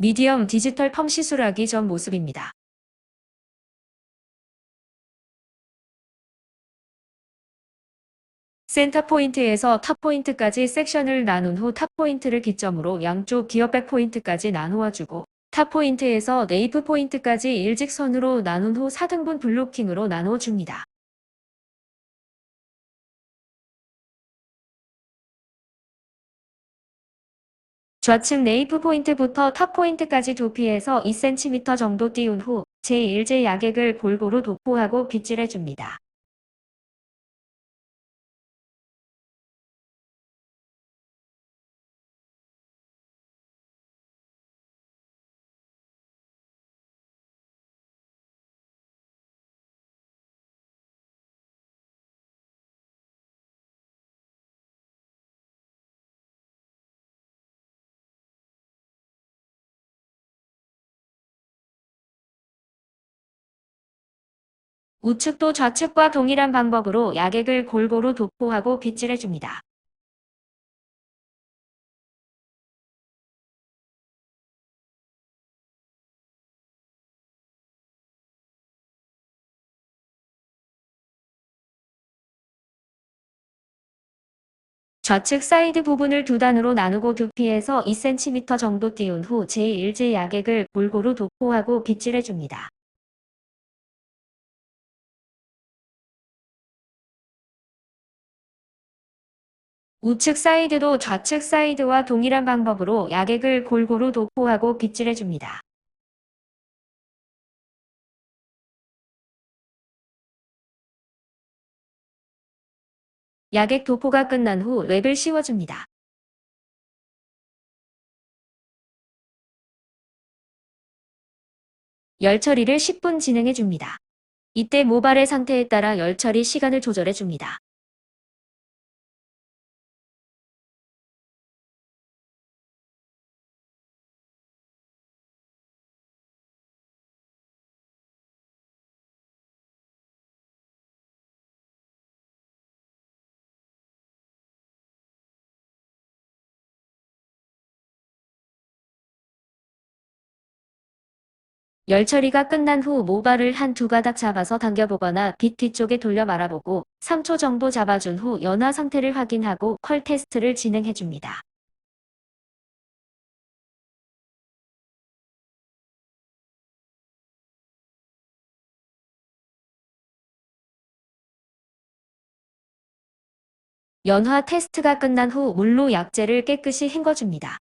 미디엄 디지털 펌 시술하기 전 모습입니다. 센터 포인트에서 탑 포인트까지 섹션을 나눈 후 탑 포인트를 기점으로 양쪽 기어 백 포인트까지 나누어주고 탑 포인트에서 네이프 포인트까지 일직선으로 나눈 후 4등분 블로킹으로 나누어줍니다. 좌측 네이프 포인트부터 탑 포인트까지 도피해서 2cm 정도 띄운 후 제1제 야객을 골고루 도포하고 빗질해줍니다. 우측도 좌측과 동일한 방법으로 야객을 골고루 도포하고 빗질해줍니다. 좌측 사이드 부분을 두 단으로 나누고 두피에서 2cm 정도 띄운 후 제1제 야객을 골고루 도포하고 빗질해줍니다. 우측 사이드도 좌측 사이드와 동일한 방법으로 야객을 골고루 도포하고 빗질해줍니다. 야객 도포가 끝난 후 랩을 씌워줍니다. 열 처리를 10분 진행해줍니다. 이때 모발의 상태에 따라 열 처리 시간을 조절해줍니다. 열 처리가 끝난 후 모발을 한 두 가닥 잡아서 당겨보거나 빛 뒤쪽에 돌려 말아보고 3초 정도 잡아준 후 연화 상태를 확인하고 컬 테스트를 진행해줍니다. 연화 테스트가 끝난 후 물로 약재를 깨끗이 헹궈줍니다.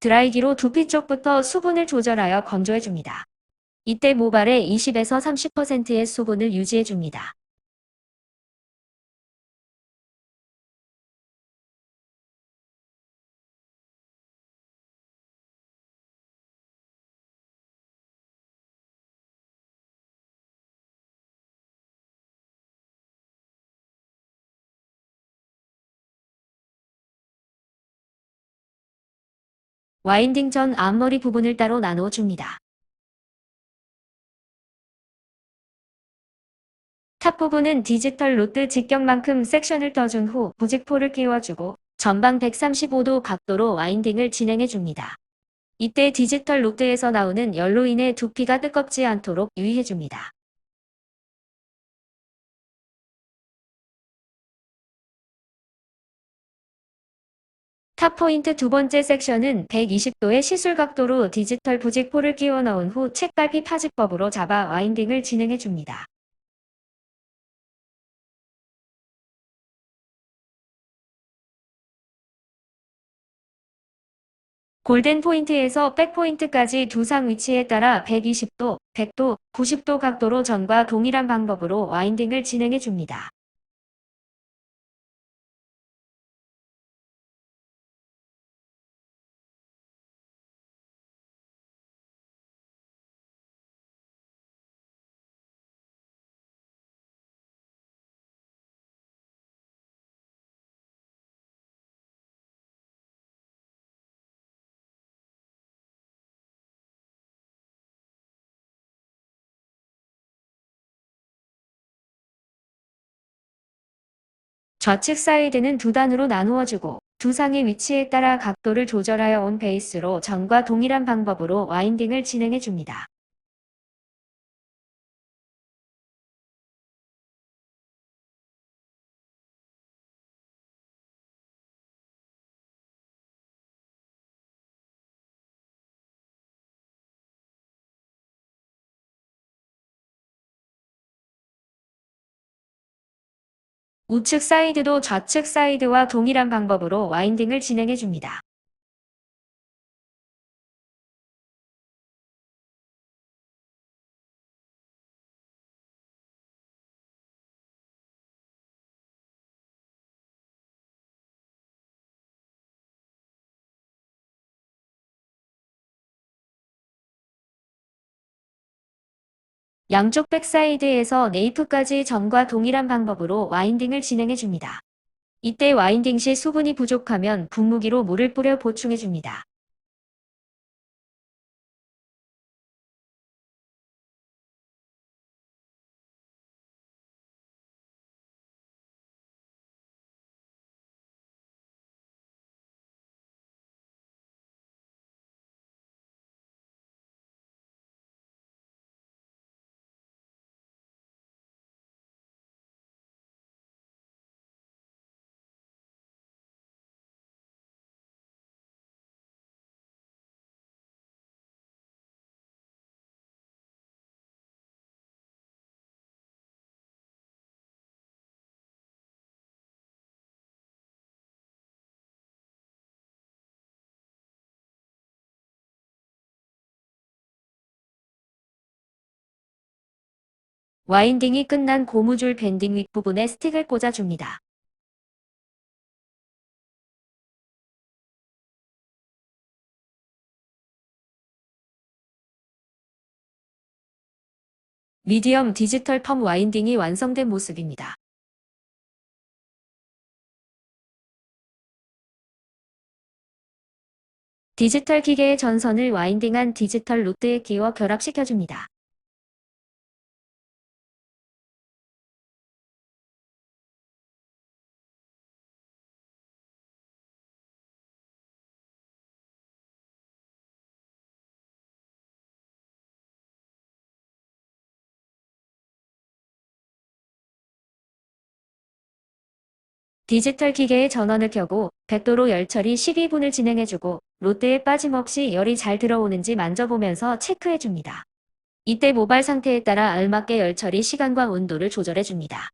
드라이기로 두피 쪽부터 수분을 조절하여 건조해줍니다. 이때 모발에 20에서 30%의 수분을 유지해줍니다. 와인딩 전 앞머리 부분을 따로 나누어 줍니다. 탑 부분은 디지털 로트 직경만큼 섹션을 떠준 후 부직포를 끼워주고 전방 135도 각도로 와인딩을 진행해 줍니다. 이때 디지털 로트에서 나오는 열로 인해 두피가 뜨겁지 않도록 유의해 줍니다. 탑 포인트 두 번째 섹션은 120도의 시술 각도로 디지털 부직포를 끼워 넣은 후 책갈피 파지법으로 잡아 와인딩을 진행해 줍니다. 골든 포인트에서 백 포인트까지 두 상 위치에 따라 120도, 100도, 90도 각도로 전과 동일한 방법으로 와인딩을 진행해 줍니다. 좌측 사이드는 두 단으로 나누어주고 두 상의 위치에 따라 각도를 조절하여 온 베이스로 전과 동일한 방법으로 와인딩을 진행해 줍니다. 우측 사이드도 좌측 사이드와 동일한 방법으로 와인딩을 진행해 줍니다. 양쪽 백사이드에서 네이프까지 전과 동일한 방법으로 와인딩을 진행해 줍니다. 이때 와인딩 시 수분이 부족하면 분무기로 물을 뿌려 보충해 줍니다. 와인딩이 끝난 고무줄 밴딩 윗부분에 스틱을 꽂아줍니다. 미디엄 디지털 펌 와인딩이 완성된 모습입니다. 디지털 기계의 전선을 와인딩한 디지털 로드에 끼워 결합시켜줍니다. 디지털 기계의 전원을 켜고 100도로 열 처리 12분을 진행해주고 롯데에 빠짐없이 열이 잘 들어오는지 만져보면서 체크해줍니다. 이때 모발 상태에 따라 알맞게 열 처리 시간과 온도를 조절해줍니다.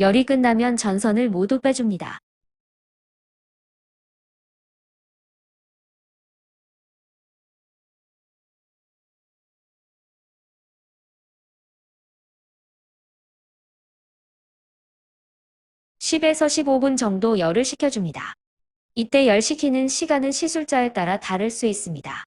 열이 끝나면 전선을 모두 빼줍니다. (10에서 15분) 정도 열을 식혀줍니다. 이때 열 식히는 시간은 시술자에 따라 다를 수 있습니다.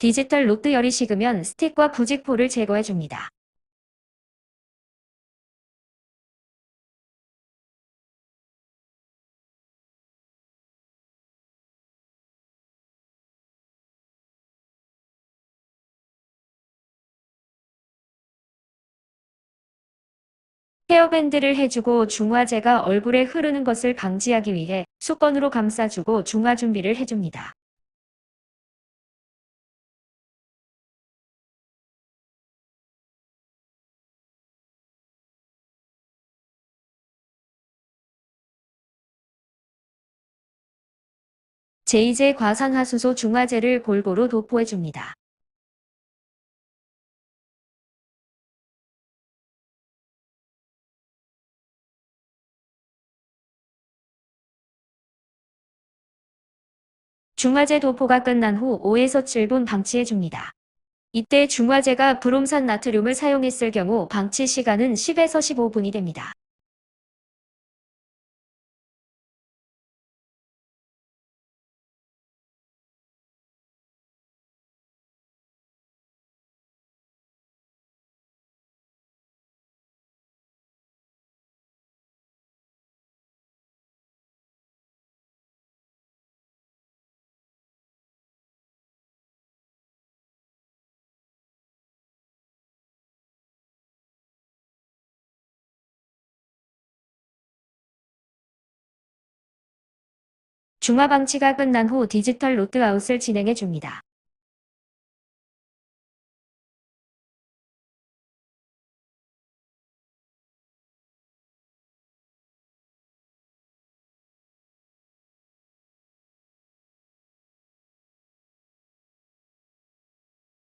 디지털 로드 열이 식으면 스틱과 부직포를 제거해줍니다. 헤어밴드를 해주고 중화제가 얼굴에 흐르는 것을 방지하기 위해 수건으로 감싸주고 중화 준비를 해줍니다. 제2제 과산화수소 중화제를 골고루 도포해줍니다. 중화제 도포가 끝난 후 5에서 7분 방치해줍니다. 이때 중화제가 브롬산 나트륨을 사용했을 경우 방치 시간은 10에서 15분이 됩니다. 중화 방치가 끝난 후 디지털 로트아웃을 진행해 줍니다.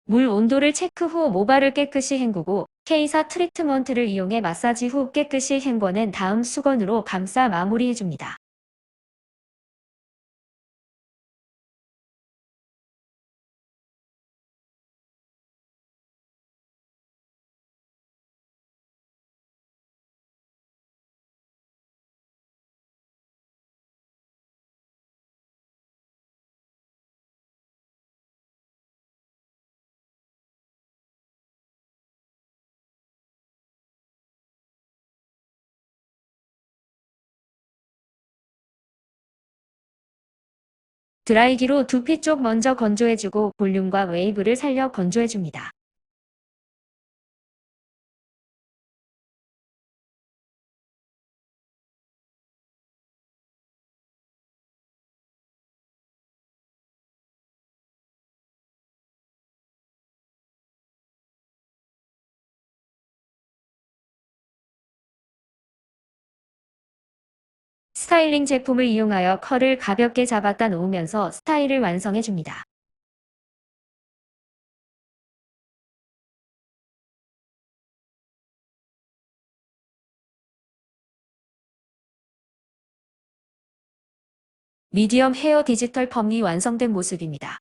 물 온도를 체크 후 모발을 깨끗이 헹구고 K사 트리트먼트를 이용해 마사지 후 깨끗이 헹궈낸 다음 수건으로 감싸 마무리해줍니다. 드라이기로 두피 쪽 먼저 건조해주고 볼륨과 웨이브를 살려 건조해줍니다. 스타일링 제품을 이용하여 컬을 가볍게 잡았다 놓으면서 스타일을 완성해줍니다. 미디엄 헤어 디지털 펌이 완성된 모습입니다.